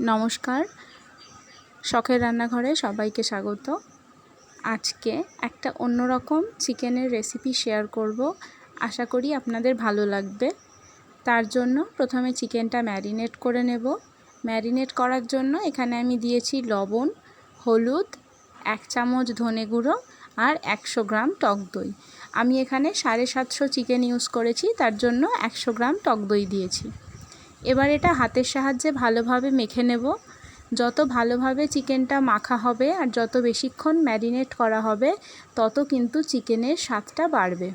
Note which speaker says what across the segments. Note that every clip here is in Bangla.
Speaker 1: নমস্কার। শখের রান্নাঘরে সবাইকে স্বাগত। আজকে একটা অন্যরকম চিকেনের রেসিপি শেয়ার করব। আশা করি আপনাদের ভালো লাগবে। তার জন্য প্রথমে চিকেনটা ম্যারিনেট করে নেব। ম্যারিনেট করার জন্য এখানে আমি দিয়েছি লবণ, হলুদ, এক চামচ ধনে গুঁড়ো আর একশো গ্রাম টক দই। আমি এখানে সাড়ে সাতশো চিকেন ইউজ করেছি, তার জন্য একশো গ্রাম টক দই দিয়েছি। এবার এটা হাতের সাহায্যে ভালোভাবে মেখে নেব। যত ভালোভাবে চিকেনটা মাখা হবে আর যত বেশিক্ষণ ম্যারিনেট করা হবে, তত কিন্তু চিকেনের স্বাদটা বাড়বে।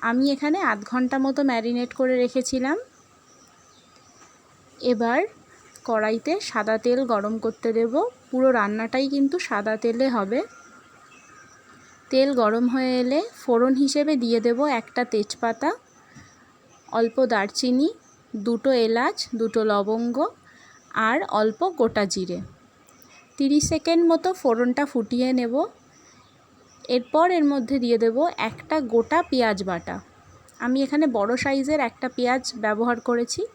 Speaker 1: আমি এখানে আধ ঘণ্টা মতো ম্যারিনেট করে রেখেছিলাম। এবার কড়াইতে সাদা তেল গরম করতে দেব। পুরো রান্নাটাই কিন্তু সাদা তেলে হবে। তেল গরম হয়ে এলে ফোড়ন হিসেবে দিয়ে দেব একটা তেজপাতা, অল্প দারচিনি দুটো এলাচ, দুটো লবঙ্গ আর অল্প গোটা জিরে। তিরিশ সেকেন্ড মতো ফোড়নটা ফুটিয়ে নেব। এরপর এর মধ্যে দিয়ে দেব একটা গোটা পেঁয়াজ বাটা। আমি এখানে বড় সাইজের একটা পেঁয়াজ ব্যবহার করেছি।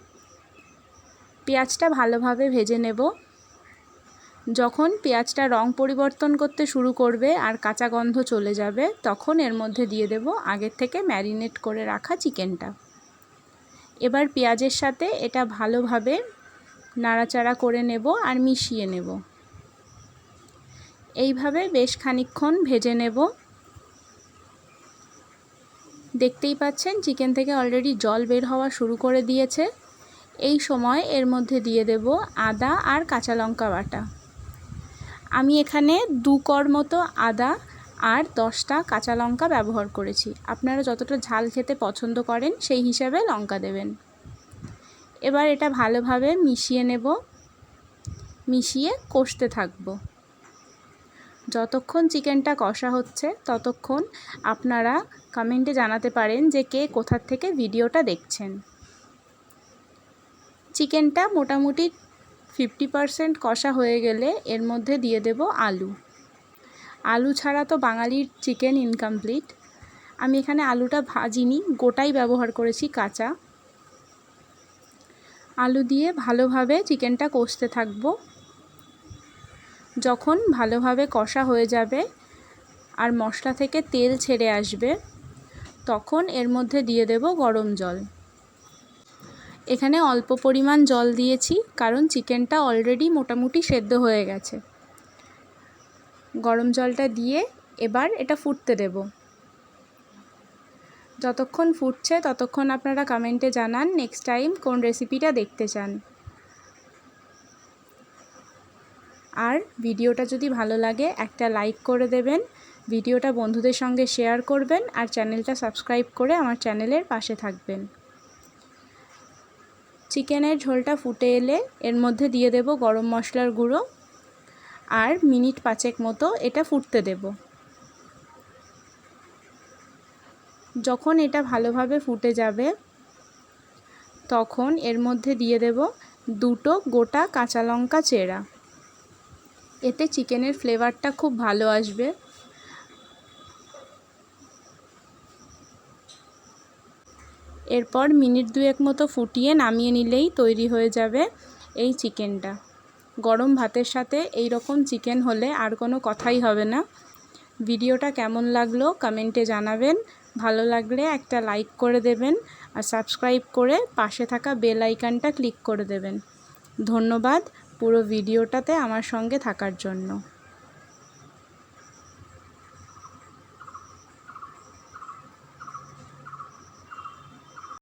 Speaker 1: পেঁয়াজটা ভালোভাবে ভেজে নেব। যখন পেঁয়াজটা রং পরিবর্তন করতে শুরু করবে আর কাঁচা গন্ধ চলে যাবে, তখন এর মধ্যে দিয়ে দেব আগের থেকে ম্যারিনেট করে রাখা চিকেনটা। এবার পেঁয়াজের সাথে এটা ভালোভাবে নাড়াচাড়া করে নেব আর মিশিয়ে নেব। এইভাবে বেশ খানিক্ষণ ভেজে নেব। দেখতেই পাচ্ছেন চিকেন থেকে অলরেডি জল বের হওয়া শুরু করে দিয়েছে। এই সময় এর মধ্যে দিয়ে দেব আদা আর কাঁচা লঙ্কা বাটা। আমি এখানে দু কর মতো আদা আর দশটা কাঁচা লঙ্কা ব্যবহার করেছি। আপনারা যতটা ঝাল খেতে পছন্দ করেন, সেই হিসাবে লঙ্কা দেবেন। এবার এটা ভালোভাবে মিশিয়ে নেব। মিশিয়ে কষতে থাকব। যতক্ষণ চিকেনটা কষা হচ্ছে, ততক্ষণ আপনারা কমেন্টে জানাতে পারেন যে কে কোথার থেকে ভিডিওটা দেখছেন। চিকেনটা মোটামুটি ফিফটি পারসেন্ট কষা হয়ে গেলে এর মধ্যে দিয়ে দেব আলু। আলু ছাড়া তো বাঙালির চিকেন ইনকমপ্লিট আমি এখানে আলুটা ভাজিনি, গোটাই ব্যবহার করেছি কাঁচা। আলু দিয়ে ভালোভাবে চিকেনটা কষতে থাকব। যখন ভালোভাবে কষা হয়ে যাবে আর মশলা থেকে তেল ছেড়ে আসবে, তখন এর মধ্যে দিয়ে দেব গরম জল। এখানে অল্প পরিমাণ জল দিয়েছি, কারণ চিকেনটা অলরেডি মোটামুটি সেদ্ধ হয়ে গেছে। গরম জলটা দিয়ে এবার এটা ফুটতে দেব। যতক্ষণ ফুটছে ততক্ষণ আপনারা কমেন্টে জানান নেক্সট টাইম কোন রেসিপিটা দেখতে চান। আর ভিডিওটা যদি ভালো লাগে একটা লাইক করে দেবেন, ভিডিওটা বন্ধুদের সঙ্গে শেয়ার করবেন আর চ্যানেলটা সাবস্ক্রাইব করে আমার চ্যানেলের পাশে থাকবেন। চিকেনের ঝোলটা ফুটে এলে এর মধ্যে দিয়ে দেব গরম মশলার গুঁড়ো। আর মিনিট পাঁচেক মতো এটা ফুটতে দেব। যখন এটা ভালোভাবে ফুটে যাবে, তখন এর মধ্যে দিয়ে দেব দুটো গোটা কাঁচা লঙ্কা চেরা। এতে চিকেনের ফ্লেভারটা খুব ভালো আসবে। এরপর মিনিট দুয়েক মতো ফুটিয়ে নামিয়ে নিলেই তৈরি হয়ে যাবে এই চিকেনটা। গরম ভাতের সাথে এই রকম চিকেন হলে আর কোনো কথাই হবে না। ভিডিওটা কেমন লাগল কমেন্টে জানাবেন। ভালো লাগলে একটা লাইক করে দেবেন আর সাবস্ক্রাইব করে পাশে থাকা বেল আইকনটা ক্লিক করে দেবেন। ধন্যবাদ পুরো ভিডিওটাতে আমার সঙ্গে থাকার জন্য।